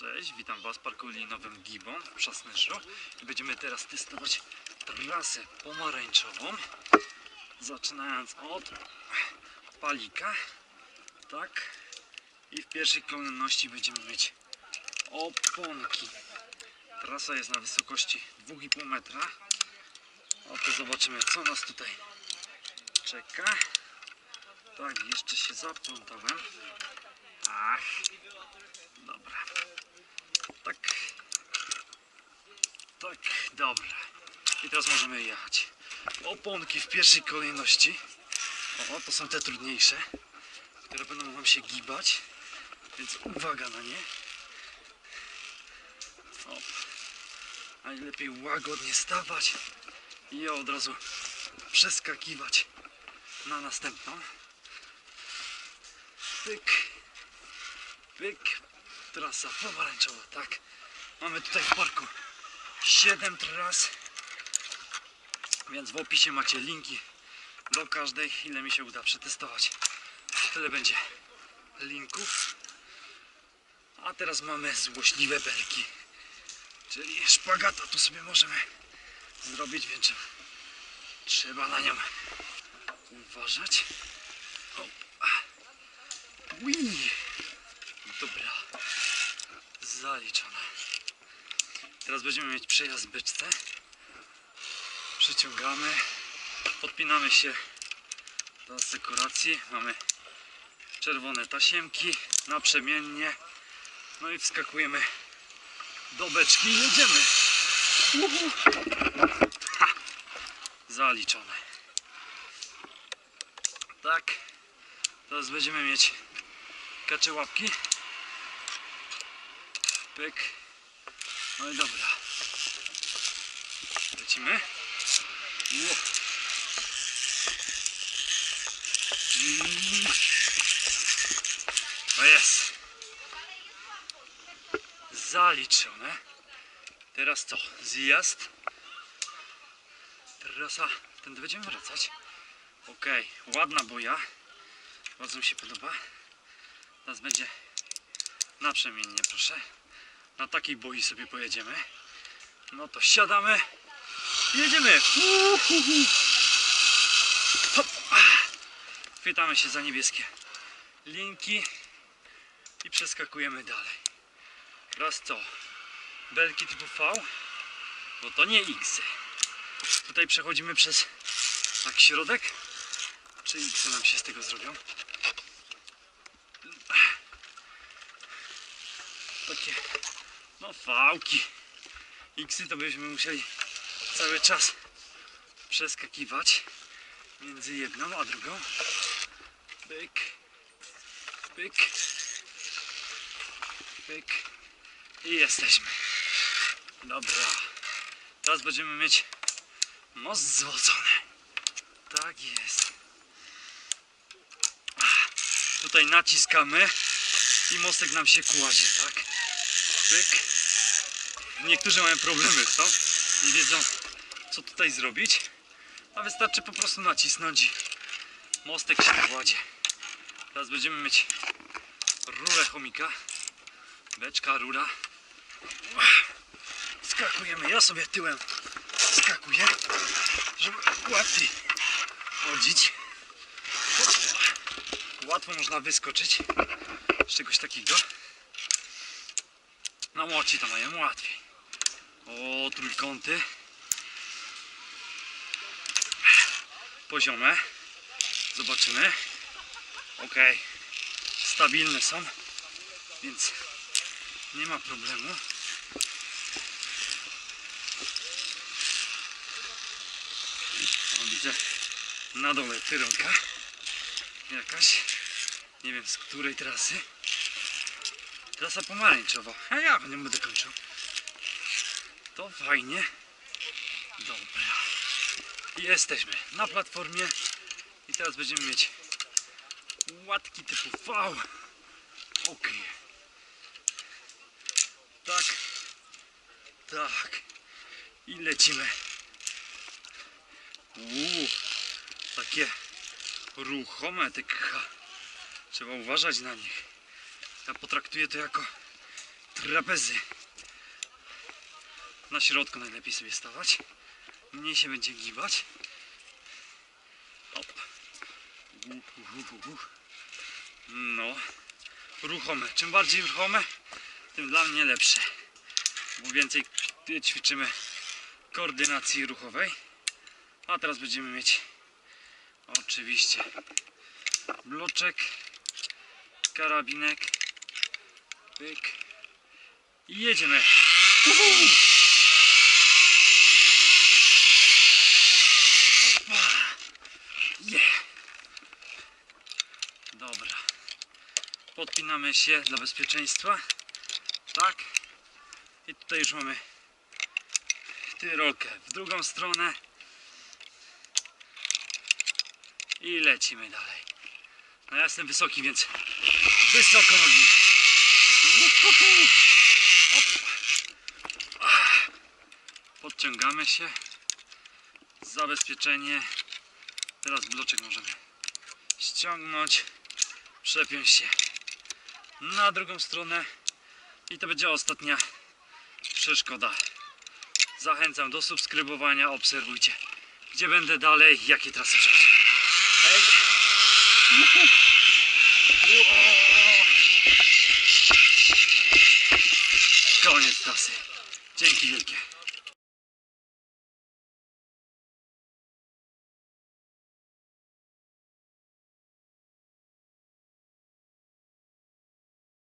Cześć, witam Was w parku linowym Gibbon w Przasnyżu i będziemy teraz testować trasę pomarańczową. Zaczynając od palika. Tak. I w pierwszej kolejności będziemy mieć oponki. Trasa jest na wysokości 2,5 metra. Oto zobaczymy co nas tutaj czeka. Tak, jeszcze się zaplątałem ach Dobra. Tak. Tak, dobra. I teraz możemy jechać. Oponki w pierwszej kolejności. O, to są te trudniejsze, które będą wam się gibać. Więc uwaga na nie. Op. Najlepiej łagodnie stawać i od razu przeskakiwać na następną. Pyk. Pyk, trasa pomarańczowa, tak. Mamy tutaj w parku 7 tras, więc w opisie macie linki do każdej, ile mi się uda przetestować. Tyle będzie linków. A teraz mamy złośliwe belki, czyli szpagata tu sobie możemy zrobić, więc trzeba na nią uważać. Ui. Zaliczone. Teraz będziemy mieć przejazd beczce. Przyciągamy. Podpinamy się do asekuracji. Mamy czerwone tasiemki naprzemiennie. No i wskakujemy do beczki i jedziemy. Ha. Zaliczone. Tak. Teraz będziemy mieć kacze łapki. Pyk. No i dobra. Lecimy. Mm. No jest. Zaliczone. Teraz co? Zjazd. Trasa. Tędy będziemy wracać. Okej, ładna boja. Bardzo mi się podoba. Teraz będzie naprzemiennie, proszę. Na takiej boi sobie pojedziemy. No to siadamy. Jedziemy. Chwytamy się za niebieskie linki i przeskakujemy dalej. Teraz co? Belki typu V, bo to nie X. Tutaj przechodzimy przez tak środek. Czy X nam się z tego zrobią? takie no fałki. Xy to byśmy musieli cały czas przeskakiwać między jedną a drugą. Pyk. Pyk. Pyk. I jesteśmy. Dobra. Teraz będziemy mieć most złocony tak jest. Tutaj naciskamy i mostek nam się kładzie, tak? Pyk. Niektórzy mają problemy to, nie wiedzą co tutaj zrobić, a wystarczy po prostu nacisnąć i mostek się kładzie. Teraz będziemy mieć rurę chomika, beczka, rura. Skakujemy, ja sobie tyłem skakuję, żeby łatwiej chodzić. Łatwo można wyskoczyć z czegoś takiego. Na młoci to mają łatwiej. O, trójkąty. Poziome. Zobaczymy. Ok. Stabilne są. Więc nie ma problemu. Widzę na dole tyronka. Jakaś. Nie wiem z której trasy. Trasa pomarańczowa. A ja nie będę kończył. To fajnie. Dobra. Jesteśmy na platformie. I teraz będziemy mieć łatki typu V. Ok. Tak. Tak. I lecimy. Uuu. Takie ruchome te kcha. Trzeba uważać na nich. Ja potraktuję to jako trapezy. Na środku najlepiej sobie stawać. Mniej się będzie u, u. No. Ruchome. Czym bardziej ruchome, tym dla mnie lepsze. Bo więcej ćwiczymy koordynacji ruchowej. A teraz będziemy mieć oczywiście bloczek, karabinek, pyk i jedziemy. Yeah. Dobra. Podpinamy się dla bezpieczeństwa. Tak. I tutaj już mamy tyrolkę w drugą stronę. I lecimy dalej. No ja jestem wysoki, więc wysoko nogi. Podciągamy się. Zabezpieczenie. Teraz bloczek możemy ściągnąć. Przepiąć się na drugą stronę. I to będzie ostatnia przeszkoda. Zachęcam do subskrybowania, obserwujcie, gdzie będę dalej, jakie trasy przechodzę. Hej! Uo! Koniec trasy. Dzięki wielkie.